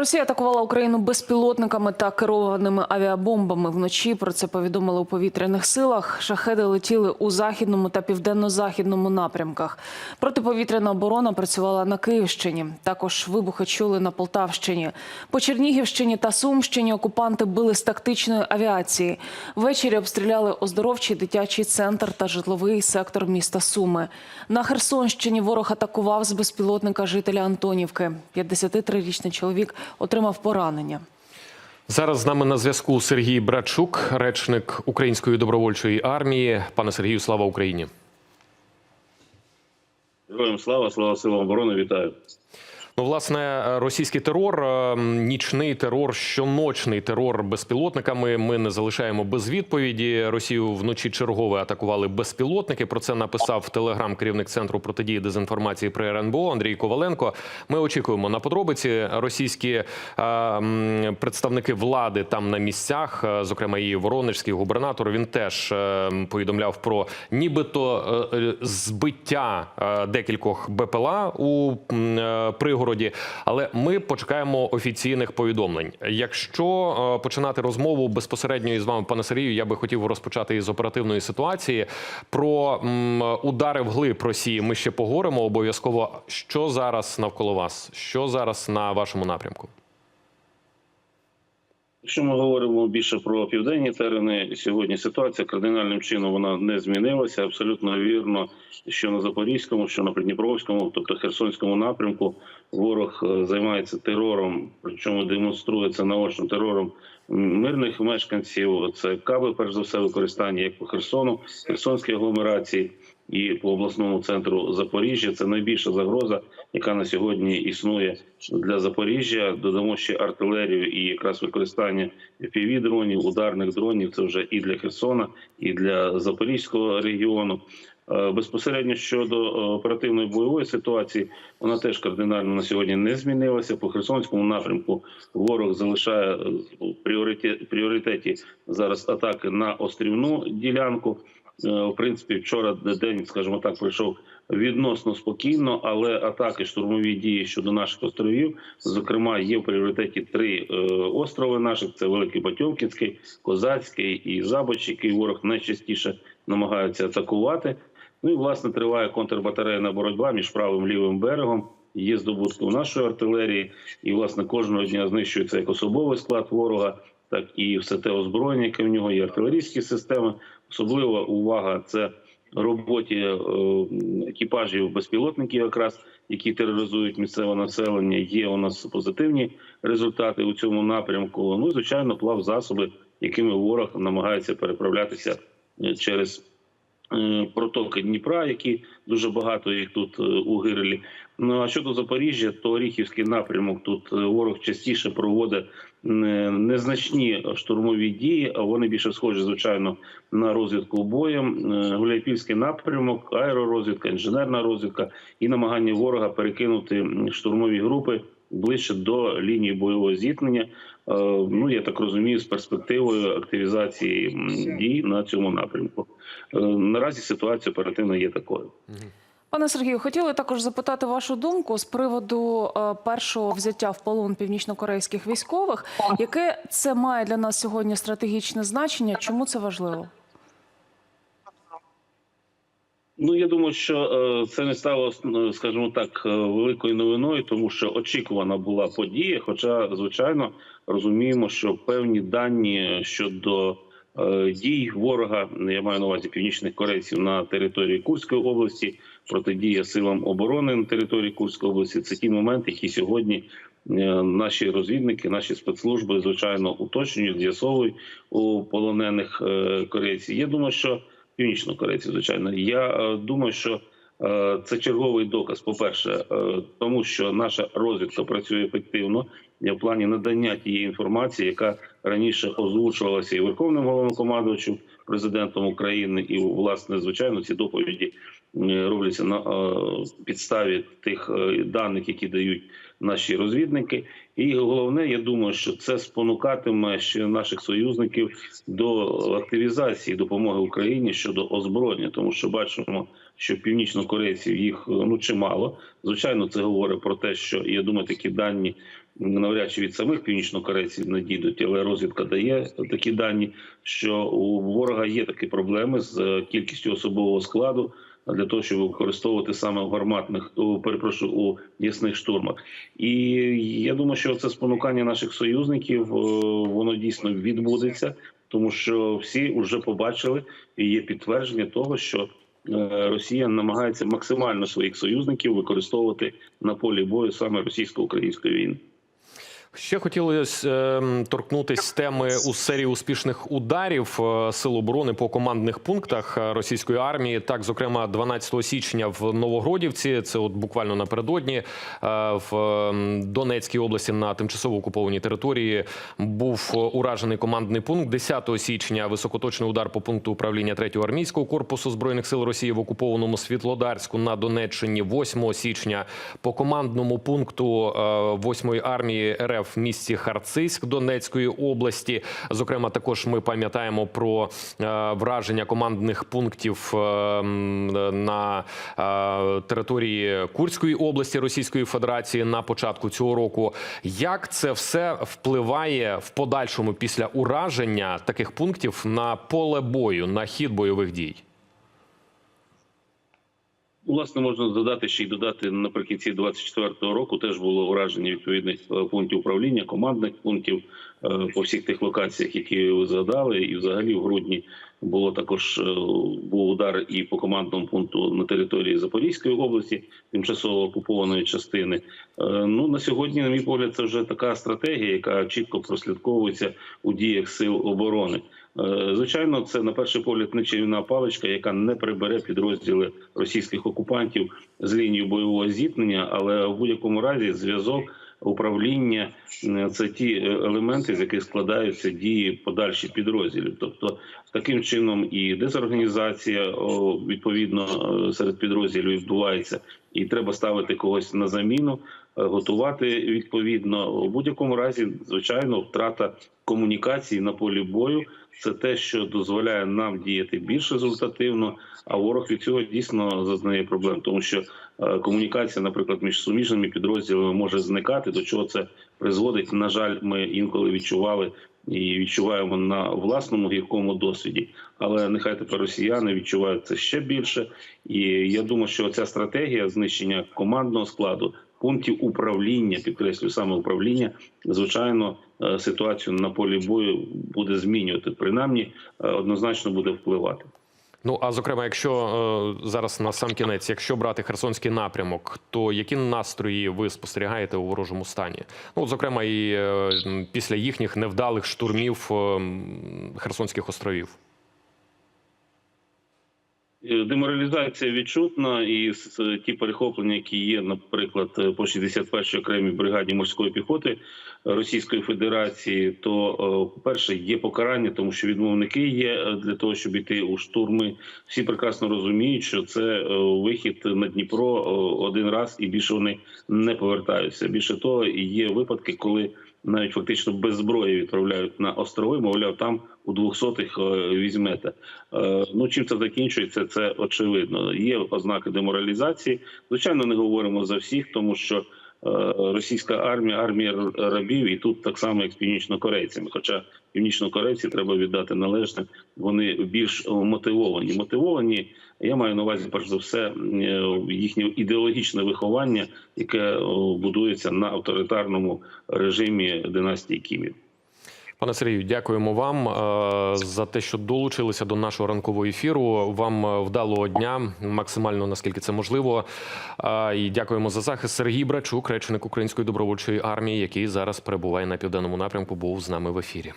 Росія атакувала Україну безпілотниками та керованими авіабомбами. Вночі про це повідомили у повітряних силах. Шахеди летіли у західному та південно-західному напрямках. Протиповітряна оборона працювала на Київщині. Також вибухи чули на Полтавщині. По Чернігівщині та Сумщині окупанти били з тактичної авіації. Ввечері обстріляли оздоровчий дитячий центр та житловий сектор міста Суми. На Херсонщині ворог атакував з безпілотника жителя Антонівки. 53-річний чоловік отримав поранення. Зараз з нами на зв'язку Сергій Брачук, речник Української добровольчої армії. Пане Сергію, слава Україні. Героям слава, слава силам оборони, вітаю. Ну, власне, російський терор, е, нічний терор, щоночний терор безпілотниками. Ми не залишаємо без відповіді. Росію вночі чергове атакували безпілотники. Про це написав телеграм керівник центру протидії дезінформації при РНБО Андрій Коваленко. Ми очікуємо на подробиці. Російські е, представники влади там на місцях, е, зокрема і Воронежський губернатор. Він теж повідомляв про нібито збиття декількох БПЛА у м, е. Але ми почекаємо офіційних повідомлень. Якщо е, починати розмову безпосередньо із вами, пане Сергію, я би хотів розпочати із оперативної ситуації. Про удари вглиб Росії ми ще поговоримо обов'язково. Що зараз навколо вас? Що зараз на вашому напрямку? Якщо ми говоримо більше про південні терени, сьогодні ситуація кардинальним чином вона не змінилася. Абсолютно вірно, що на Запорізькому, що на Придніпровському, тобто Херсонському напрямку, ворог е, займається терором, причому демонструє це наочно терором мирних мешканців. Це каби, перш за все, використання як по Херсону, Херсонській агломерації. І по обласному центру Запоріжжя це найбільша загроза, яка на сьогодні існує для Запоріжжя. Додамо ще артилерію і якраз використання fpv дронів, ударних дронів. Це вже і для Херсона, і для Запорізького регіону. Е, Безпосередньо щодо е, оперативної бойової ситуації, вона теж кардинально на сьогодні не змінилася. По Херсонському напрямку ворог залишає е, у пріоритеті, пріоритеті зараз атаки на острівну ділянку. Е, В принципі, вчора день, скажімо так, пройшов відносно спокійно, але атаки, штурмові дії щодо наших островів, зокрема, є в пріоритеті три е, острови наших: це Великий Батьомкінський, Козацький і Забоч, який ворог найчастіше намагається атакувати. Ну і власне триває контрбатарейна боротьба між правим і лівим берегом. Є здобутки у нашої артилерії, і власне кожного дня знищується як особовий склад ворога, так і все те озброєння, яке в нього є артилерійські системи. Особлива увага це роботі е, екіпажів безпілотників, якраз які тероризують місцеве населення. Є у нас позитивні результати у цьому напрямку. Ну і звичайно, плав засоби, якими ворог намагається переправлятися е, через протоки Дніпра, які дуже багато їх тут е, у Гирлі. Ну а щодо Запоріжжя, то Оріхівський напрямок тут е, ворог частіше проводить незначні штурмові дії, а вони більше схожі, звичайно, на розвідку боєм. Е, Гуляйпільський напрямок, аеророзвідка, інженерна розвідка і намагання ворога перекинути штурмові групи ближче до лінії бойового зіткнення. Е, Ну я так розумію, з перспективою активізації дій на цьому напрямку. Е, Наразі ситуація оперативно є такою. Пане Сергію, хотіли також запитати вашу думку з приводу е, першого взяття в полон північнокорейських військових. Яке це має для нас сьогодні стратегічне значення? Чому це важливо? Ну я думаю, що е, це не стало, е, скажімо так, е, великою новиною, тому що очікувана була подія. Хоча, звичайно, розуміємо, що певні дані щодо е, дій ворога, я маю на увазі північних корейців на території Курської області, протидія силам оборони на території Курської області. Це ті моменти, які сьогодні наші розвідники, наші спецслужби, звичайно, уточнюють, з'ясовують у полонених корейців. Я думаю, що північнокорейців, звичайно. Я е, думаю, що е, це черговий доказ. По перше, тому що наша розвідка працює ефективно в плані надання тієї інформації, яка раніше озвучувалася і верховним головнокомандувачем, президентом України, і власне, звичайно, ці доповіді е, робляться на е, підставі тих е, даних, які дають наші розвідники. І головне, я думаю, що це спонукатиме ще наших союзників до активізації допомоги Україні щодо озброєння, тому що бачимо, що північнокорейців їх ну чимало. Звичайно, це говорить про те, що я думаю, такі дані навряд чи від самих північнокорейців надійдуть, але розвідка дає такі дані, що у ворога є такі проблеми з е, кількістю особового складу для того, щоб використовувати саме в гарматних, перепрошую, у ясних штурмах. І я думаю, що це спонукання наших союзників е, воно дійсно відбудеться, тому що всі вже побачили і є підтвердження того, що е, Росія намагається максимально своїх союзників використовувати на полі бою саме російсько-української війни. Ще хотілося е, торкнутись теми у серії успішних ударів е, сил оборони по командних пунктах е, російської армії. Так, зокрема, 12 січня в Новогродівці, це от буквально напередодні, в Донецькій області на тимчасово окупованій території був уражений командний пункт. 10 січня високоточний удар по пункту управління 3-го армійського корпусу збройних сил Росії в окупованому Світлодарську на Донеччині. 8 січня по командному пункту 8-ї армії РФ в місті Харцизьк Донецької області. Зокрема, також ми пам'ятаємо про е, враження командних пунктів е, на е, території Курської області Російської Федерації на початку цього року. Як це все впливає в подальшому після ураження таких пунктів на поле бою, на хід бойових дій? Власне, можна додати ще й додати наприкінці 24-го року. Теж було ураження відповідних е, пунктів управління, командних пунктів е, по всіх тих локаціях, які ви згадали, і взагалі в грудні було також е, був удар і по командному пункту на території Запорізької області, тимчасово окупованої частини. Ну на сьогодні, на мій погляд, це вже така стратегія, яка чітко прослідковується у діях сил оборони. Е, Звичайно, це на перший погляд не чарівна паличка, яка не прибере підрозділи російських окупантів з лінії бойового зіткнення, але в будь-якому разі зв'язок. Управління е, це ті е, елементи, з яких складаються дії подальші підрозділів. Тобто таким чином і дезорганізація відповідно серед підрозділів відбувається, і треба ставити когось на заміну, готувати відповідно. У будь-якому разі, звичайно, втрата комунікації на полі бою це те, що дозволяє нам діяти більш результативно. А ворог від цього дійсно зазнає проблем, тому що е, комунікація, наприклад, між суміжними підрозділами може зникати. До чого це призводить? На жаль, ми інколи відчували і відчуваємо на власному гіркому досвіді. Але нехай тепер росіяни відчувають це ще більше. І я думаю, що ця стратегія знищення командного складу. Пунктів управління, підкреслюю саме управління, звичайно, е, ситуацію на полі бою буде змінювати. Принаймні, е, однозначно буде впливати. Ну а зокрема, якщо е, зараз на сам кінець, якщо брати херсонський напрямок, то які настрої ви спостерігаєте у ворожому стані? Ну, зокрема, і після їхніх невдалих штурмів е, Херсонських островів. Е, Деморалізація відчутна, і ті перехоплення, які є, наприклад, е, по 61-й окремій бригаді морської піхоти Російської Федерації, то е, по-перше, є покарання, тому що відмовники є е, для того, щоб йти у штурми. Всі прекрасно розуміють, що це е, вихід на Дніпро е, один раз, і більше вони не повертаються. Більше того, є випадки, коли навіть фактично без зброї відправляють на острови, мовляв, там у двохсотих е, візьмете. Е, Ну чим це закінчується, це очевидно. Є ознаки деморалізації. Звичайно, не говоримо за всіх, тому що російська армія армія рабів, і тут так само, як з північнокорейцями. Хоча північнокорейці треба віддати належне, вони більш е, мотивовані. Мотивовані, я маю на увазі, перш за все, е, їхнє ідеологічне виховання, яке е, будується на авторитарному режимі династії Кімів. Пане Сергію, дякуємо вам е, за те, що долучилися до нашого ранкового ефіру. Вам е, вдалого дня, максимально наскільки це можливо. Е, І дякуємо за захист. Сергій Брачук, речник Української добровольчої армії, який зараз перебуває на південному напрямку, був з нами в ефірі.